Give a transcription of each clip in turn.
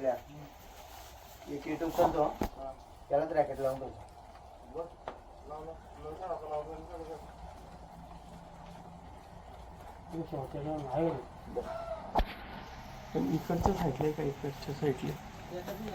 आपल्या एक युट्यूब करतो त्यालाच रॅकेट लावून करतो पण इकडच्या साईडला का इकडच्या साईडला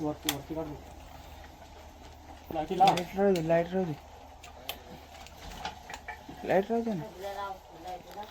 वरती वरती काढू लाईट राहू दे लाईट राहू લાઈટ રાખજો ને Gracias.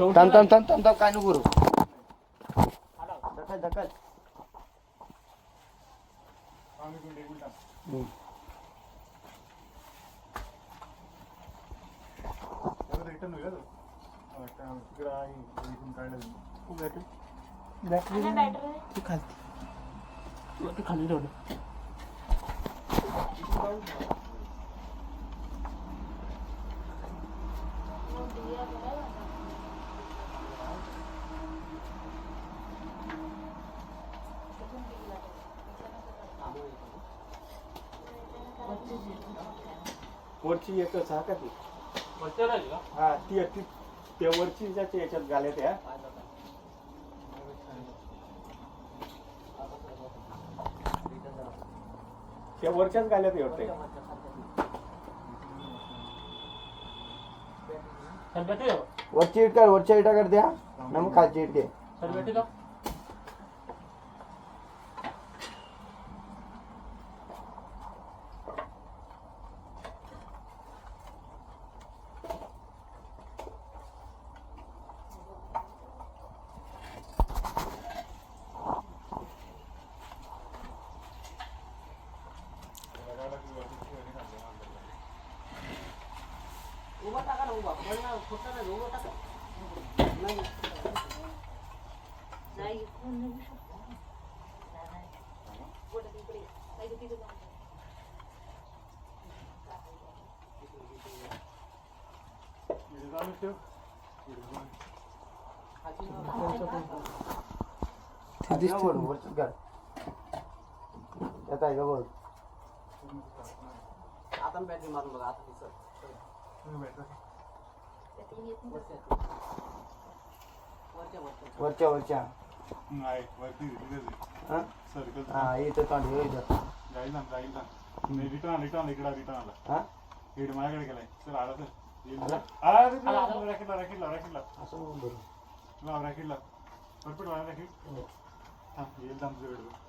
थांब थांब थांब थांब थांब काय नको करू ढकल ढकल हम्म. रिटर्न होईल बॅटरी ती खालती ती खाली ठेवलं वरची एकच हा का ती हा ती ती त्या वरची ज्याच्या याच्यात घाल्या त्या त्या वरच्याच गाल्यात ते वाटतंय वरची इट कर वरच्या इटाकडे द्या ना मग खालची इट घे 5만 따가 놓은 거 얼마 걷다가 놓은 거나 이거 걷는 거 싶어 나는 꼬리 꼬리 나 이거 뒤로 가면 이리 가면 돼요? 이리 가면 थे दिसते आता बघ आता मी बॅटरी मारून बघा आता तिसर वरच्या वरच्या नाही वरती हा सर्कल हा येतं चालू येतं जाईल ना जाईल ना नाही रिटर्न रिटर्न इकडं रिटर्न आला हा हेड माझ्याकडे गेलाय सर आला सर रॅकेटला रॅकेटला रॅकेटला असं बरं रॅकेटला भरपूर रॅकेट थांब येईल थांब तुझ्याकडे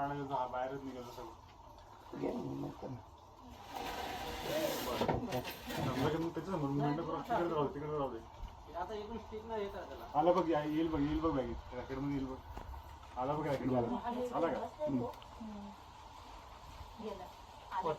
कारण बाहेरच निघालं सगळं आला बघ येईल बघ येईल बघ बॅगेत रॅकेट मध्ये येईल बघ आला बघ रॅकेट आला आला का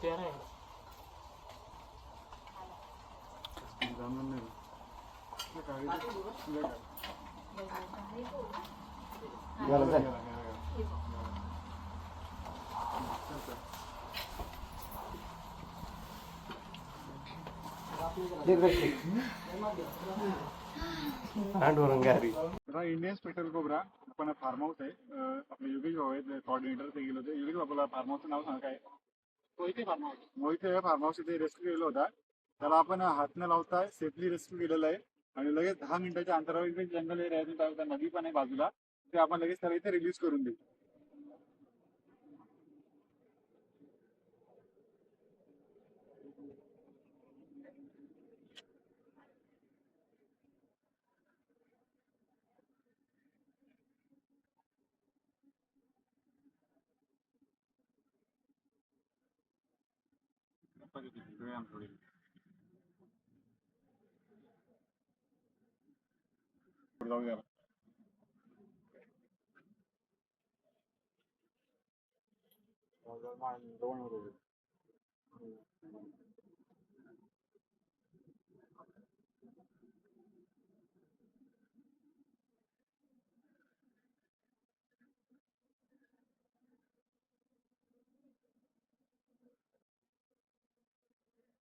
इंडियन पेट्रोल कोबरा आपण फार्म हाऊस आहे आपले योगेश भाऊ आहेत कॉर्डिनेटर ते गेले होते योगेश बाबाला फार्म हाऊसचं नाव सांगा काय Mohite farm house Mohite farm house इथे रेस्क्यू केला होता त्याला आपण हात न लावता सेफली रेस्क्यू केलेला आहे आणि लगेच दहा मिनिटाच्या अंतरावर जंगल एरिया नदी पण आहे बाजूला ते आपण लगेच त्याला इथे रिलीज करून देऊ பக்கத்து விவேகானந்தோடைய விவகாரம் லோன் வருது